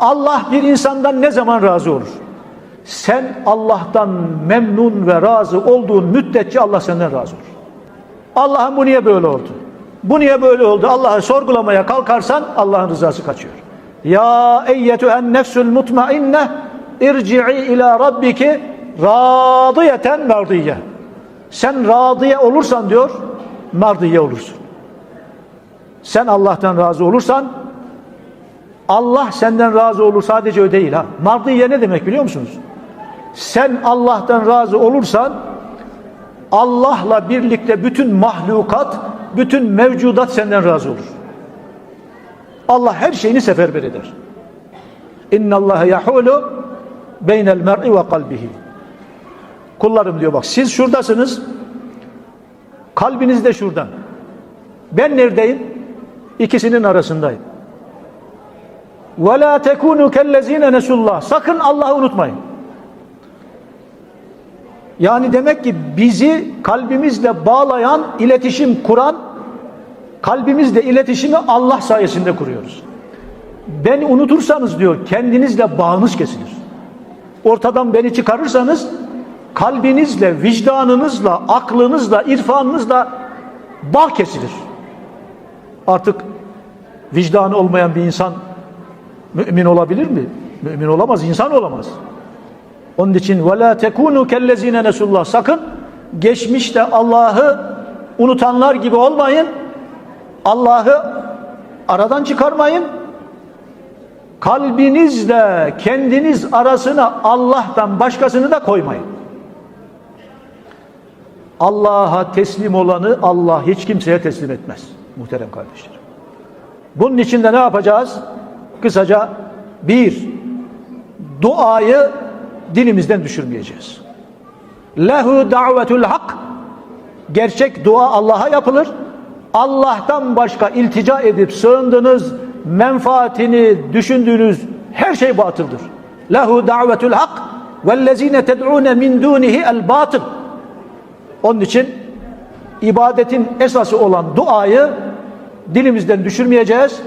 Allah bir insandan ne zaman razı olur? Sen Allah'tan memnun ve razı olduğun müddetçe Allah senden razı olur. Allah'ım bu niye böyle oldu? Bu niye böyle oldu? Allah'ı sorgulamaya kalkarsan Allah'ın rızası kaçıyor. Ya eyyetühen nefsül mutmainne irci'i ila rabbiki radiyeten merdiye. Sen radiye olursan diyor, merdiye olursun. Sen Allah'tan razı olursan Allah senden razı olur sadece o değil ha. Mardiye ne demek biliyor musunuz? Sen Allah'tan razı olursan Allah'la birlikte bütün mahlukat, bütün mevcudat senden razı olur. Allah her şeyini seferber eder. İnna Allah yahulu beynel mer'i ve kalbihi. Kullarım diyor bak siz şuradasınız. Kalbiniz de şuradan. Ben neredeyim? İkisinin arasındayım. Ve la tekunu kellezine nesullah. Sakın Allah'ı unutmayın. Yani demek ki bizi kalbimizle bağlayan, iletişim kuran, kalbimizle iletişimi Allah sayesinde kuruyoruz. Beni unutursanız diyor, kendinizle bağınız kesilir. Ortadan beni çıkarırsanız, kalbinizle, vicdanınızla, aklınızla, irfanınızla bağ kesilir. Artık vicdanı olmayan bir insan mümin olabilir mi? Mümin olamaz, insan olamaz. Onun için وَلَا تَكُونُوا كَلَّذ۪ينَ nesullah Sakın geçmişte Allah'ı unutanlar gibi olmayın. Allah'ı aradan çıkarmayın. Kalbinizle kendiniz arasına Allah'tan başkasını da koymayın. Allah'a teslim olanı Allah hiç kimseye teslim etmez. Muhterem kardeşlerim. Bunun için de ne yapacağız? Kısaca bir, duayı dilimizden düşürmeyeceğiz. Lehu davetul hak gerçek dua Allah'a yapılır. Allah'tan başka iltica edip sığındığınız, menfaatini düşündüğünüz her şey batıldır. Lehu davetul hak vellezine ted'une min dunihi el batıl. Onun için ibadetin esası olan duayı dilimizden düşürmeyeceğiz.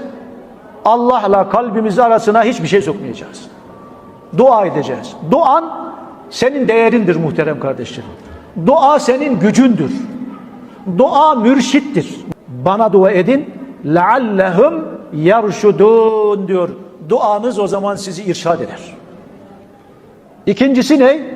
Allah'la kalbimiz arasına hiçbir şey sokmayacağız. Dua edeceğiz. Duan senin değerindir muhterem kardeşlerim. Dua senin gücündür. Dua mürşittir. Bana dua edin. لَعَلَّهُمْ يَرْشُدُونَ diyor. Duanız o zaman sizi irşad eder. İkincisi ne?